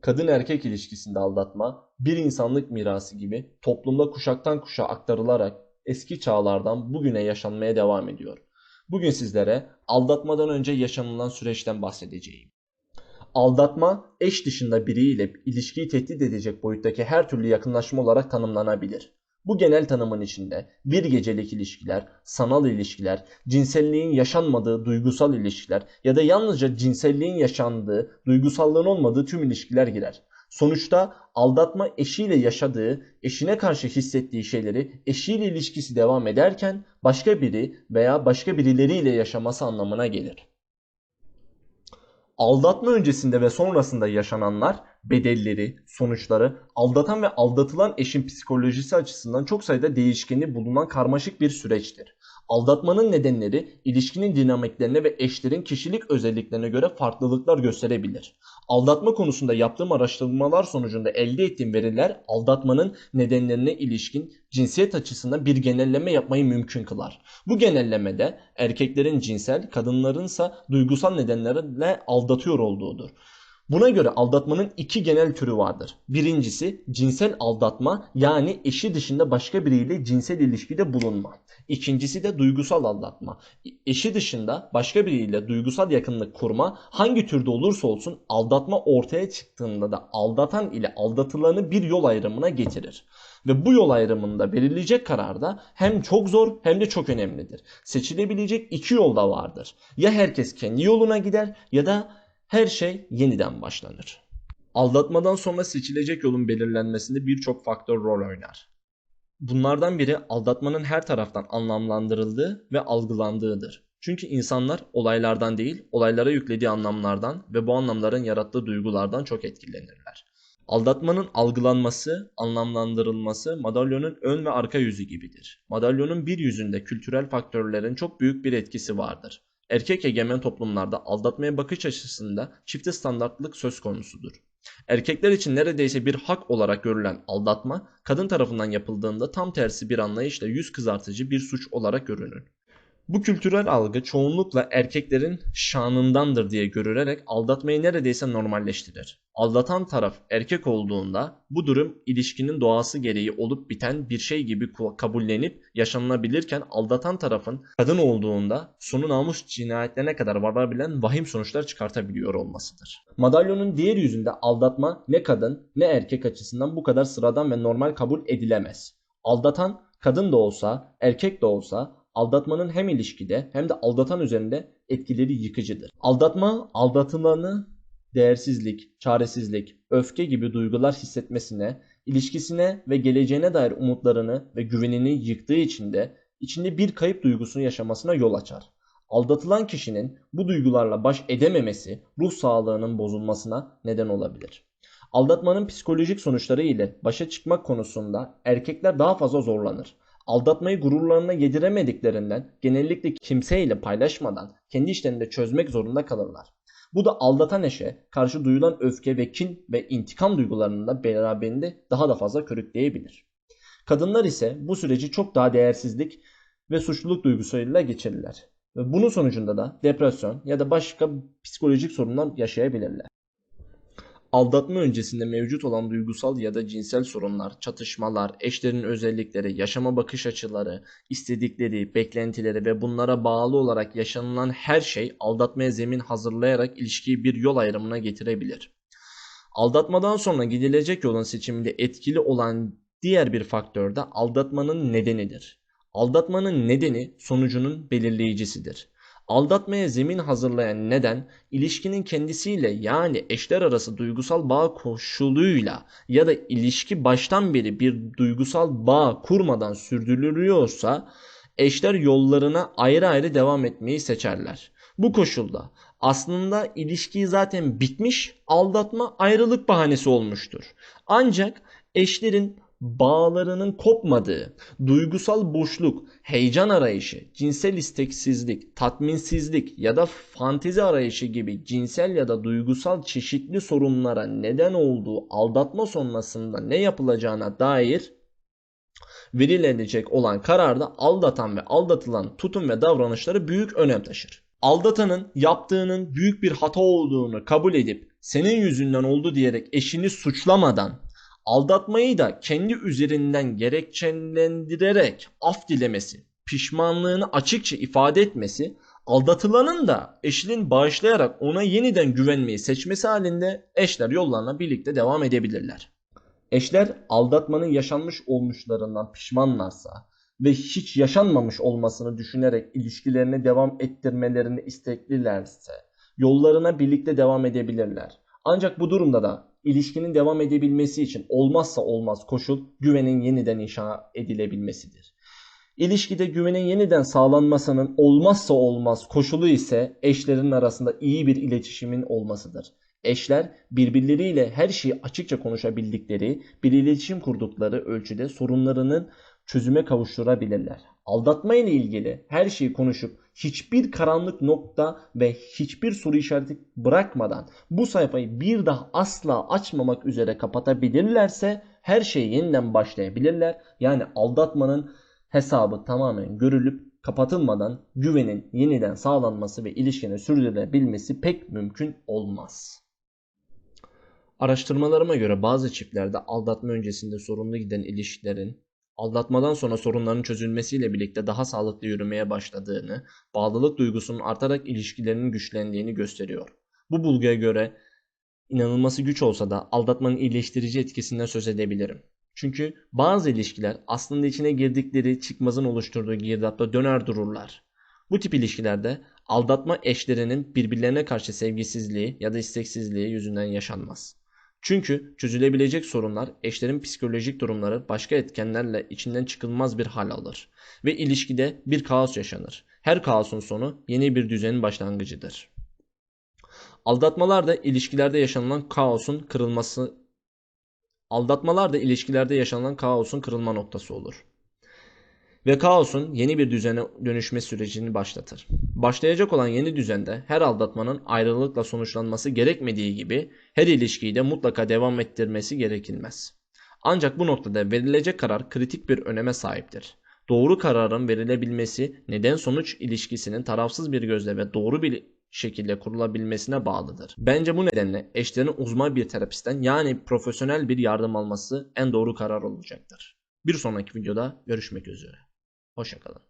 Kadın erkek ilişkisinde aldatma bir insanlık mirası gibi toplumda kuşaktan kuşağa aktarılarak eski çağlardan bugüne yaşanmaya devam ediyor. Bugün sizlere aldatmadan önce yaşanılan süreçten bahsedeceğim. Aldatma eş dışında biriyle ilişkiyi tehdit edecek boyuttaki her türlü yakınlaşma olarak tanımlanabilir. Bu genel tanımın içinde bir gecelik ilişkiler, sanal ilişkiler, cinselliğin yaşanmadığı duygusal ilişkiler ya da yalnızca cinselliğin yaşandığı, duygusallığın olmadığı tüm ilişkiler girer. Sonuçta aldatma eşiyle yaşadığı, eşine karşı hissettiği şeyleri eşiyle ilişkisi devam ederken başka biri veya başka birileriyle yaşaması anlamına gelir. Aldatma öncesinde ve sonrasında yaşananlar bedelleri, sonuçları, aldatan ve aldatılan eşin psikolojisi açısından çok sayıda değişkeni bulunan karmaşık bir süreçtir. Aldatmanın nedenleri ilişkinin dinamiklerine ve eşlerin kişilik özelliklerine göre farklılıklar gösterebilir. Aldatma konusunda yaptığım araştırmalar sonucunda elde ettiğim veriler aldatmanın nedenlerine ilişkin cinsiyet açısından bir genelleme yapmayı mümkün kılar. Bu genellemede erkeklerin cinsel, kadınlarınsa duygusal nedenlerle aldatıyor olduğudur. Buna göre aldatmanın iki genel türü vardır. Birincisi cinsel aldatma yani eşi dışında başka biriyle cinsel ilişkide bulunma. İkincisi de duygusal aldatma. Eşi dışında başka biriyle duygusal yakınlık kurma hangi türde olursa olsun aldatma ortaya çıktığında da aldatan ile aldatılanı bir yol ayrımına getirir. Ve bu yol ayrımında verilecek karar da hem çok zor hem de çok önemlidir. Seçilebilecek iki yol da vardır. Ya herkes kendi yoluna gider ya da her şey yeniden başlanır. Aldatmadan sonra seçilecek yolun belirlenmesinde birçok faktör rol oynar. Bunlardan biri aldatmanın her taraftan anlamlandırıldığı ve algılandığıdır. Çünkü insanlar olaylardan değil, olaylara yüklediği anlamlardan ve bu anlamların yarattığı duygulardan çok etkilenirler. Aldatmanın algılanması, anlamlandırılması madalyonun ön ve arka yüzü gibidir. Madalyonun bir yüzünde kültürel faktörlerin çok büyük bir etkisi vardır. Erkek egemen toplumlarda aldatmaya bakış açısında çifte standartlık söz konusudur. Erkekler için neredeyse bir hak olarak görülen aldatma, kadın tarafından yapıldığında tam tersi bir anlayışla yüz kızartıcı bir suç olarak görünür. Bu kültürel algı çoğunlukla erkeklerin şanındandır diye görülerek aldatmayı neredeyse normalleştirir. Aldatan taraf erkek olduğunda bu durum ilişkinin doğası gereği olup biten bir şey gibi kabullenip yaşanılabilirken aldatan tarafın kadın olduğunda sonu namus cinayetlerine kadar varabilen vahim sonuçlar çıkartabiliyor olmasıdır. Madalyonun diğer yüzünde aldatma ne kadın ne erkek açısından bu kadar sıradan ve normal kabul edilemez. Aldatan kadın da olsa erkek de olsa aldatmanın hem ilişkide hem de aldatan üzerinde etkileri yıkıcıdır. Aldatma aldatılanı değersizlik, çaresizlik, öfke gibi duygular hissetmesine, ilişkisine ve geleceğine dair umutlarını ve güvenini yıktığı için de içinde bir kayıp duygusunu yaşamasına yol açar. Aldatılan kişinin bu duygularla baş edememesi ruh sağlığının bozulmasına neden olabilir. Aldatmanın psikolojik sonuçları ile başa çıkmak konusunda erkekler daha fazla zorlanır aldatmayı gururlarına yediremediklerinden genellikle kimseyle paylaşmadan kendi işlerinde çözmek zorunda kalırlar. Bu da aldatan eşe karşı duyulan öfke ve kin ve intikam duygularını da beraberinde daha da fazla körükleyebilir. Kadınlar ise bu süreci çok daha değersizlik ve suçluluk duygusuyla geçirirler. Bunun sonucunda da depresyon ya da başka psikolojik sorunlar yaşayabilirler. Aldatma öncesinde mevcut olan duygusal ya da cinsel sorunlar, çatışmalar, eşlerin özellikleri, yaşama bakış açıları, istedikleri, beklentileri ve bunlara bağlı olarak yaşanılan her şey aldatmaya zemin hazırlayarak ilişkiyi bir yol ayrımına getirebilir. Aldatmadan sonra gidilecek yolun seçiminde etkili olan diğer bir faktör de aldatmanın nedenidir. Aldatmanın nedeni sonucunun belirleyicisidir. Aldatmaya zemin hazırlayan neden ilişkinin kendisiyle yani eşler arası duygusal bağ koşuluyla ya da ilişki baştan beri bir duygusal bağ kurmadan sürdürülüyorsa eşler yollarına ayrı ayrı devam etmeyi seçerler. Bu koşulda aslında ilişki zaten bitmiş, aldatma ayrılık bahanesi olmuştur. Ancak eşlerin bağlarının kopmadığı, duygusal boşluk, heyecan arayışı, cinsel isteksizlik, tatminsizlik ya da fantezi arayışı gibi cinsel ya da duygusal çeşitli sorunlara neden olduğu aldatma sonrasında ne yapılacağına dair verilecek olan kararda aldatan ve aldatılan tutum ve davranışları büyük önem taşır. Aldatanın yaptığının büyük bir hata olduğunu kabul edip senin yüzünden oldu diyerek eşini suçlamadan aldatmayı da kendi üzerinden gerekçelendirerek af dilemesi, pişmanlığını açıkça ifade etmesi, aldatılanın da eşinin bağışlayarak ona yeniden güvenmeyi seçmesi halinde eşler yollarına birlikte devam edebilirler. Eşler aldatmanın yaşanmış olmuşlarından pişmanlarsa ve hiç yaşanmamış olmasını düşünerek ilişkilerini devam ettirmelerini isteklilerse yollarına birlikte devam edebilirler. Ancak bu durumda da ilişkinin devam edebilmesi için olmazsa olmaz koşul güvenin yeniden inşa edilebilmesidir. İlişkide güvenin yeniden sağlanmasının olmazsa olmaz koşulu ise eşlerin arasında iyi bir iletişimin olmasıdır. Eşler birbirleriyle her şeyi açıkça konuşabildikleri, bir iletişim kurdukları ölçüde sorunlarının çözüme kavuşturabilirler. Aldatma ile ilgili her şeyi konuşup hiçbir karanlık nokta ve hiçbir soru işareti bırakmadan bu sayfayı bir daha asla açmamak üzere kapatabilirlerse her şeye yeniden başlayabilirler. Yani aldatmanın hesabı tamamen görülüp kapatılmadan güvenin yeniden sağlanması ve ilişkinin sürdürülebilmesi pek mümkün olmaz. Araştırmalarıma göre bazı çiftlerde aldatma öncesinde sorunlu giden ilişkilerin aldatmadan sonra sorunların çözülmesiyle birlikte daha sağlıklı yürümeye başladığını, bağlılık duygusunun artarak ilişkilerinin güçlendiğini gösteriyor. Bu bulguya göre inanılması güç olsa da aldatmanın iyileştirici etkisinden söz edebilirim. Çünkü bazı ilişkiler aslında içine girdikleri çıkmazın oluşturduğu girdapta döner dururlar. Bu tip ilişkilerde aldatma eşlerinin birbirlerine karşı sevgisizliği ya da isteksizliği yüzünden yaşanmaz. Çünkü çözülebilecek sorunlar eşlerin psikolojik durumları başka etkenlerle içinden çıkılmaz bir hal alır ve ilişkide bir kaos yaşanır. Her kaosun sonu yeni bir düzenin başlangıcıdır. Aldatmalar da ilişkilerde yaşanılan kaosun kırılması Aldatmalar da ilişkilerde yaşanılan kaosun kırılma noktası olur. Ve kaosun yeni bir düzene dönüşme sürecini başlatır. Başlayacak olan yeni düzende her aldatmanın ayrılıkla sonuçlanması gerekmediği gibi her ilişkiyi de mutlaka devam ettirmesi gerekilmez. Ancak bu noktada verilecek karar kritik bir öneme sahiptir. Doğru kararın verilebilmesi neden sonuç ilişkisinin tarafsız bir gözle ve doğru bir şekilde kurulabilmesine bağlıdır. Bence bu nedenle eşlerin uzman bir terapistten yani profesyonel bir yardım alması en doğru karar olacaktır. Bir sonraki videoda görüşmek üzere. Hoşçakalın.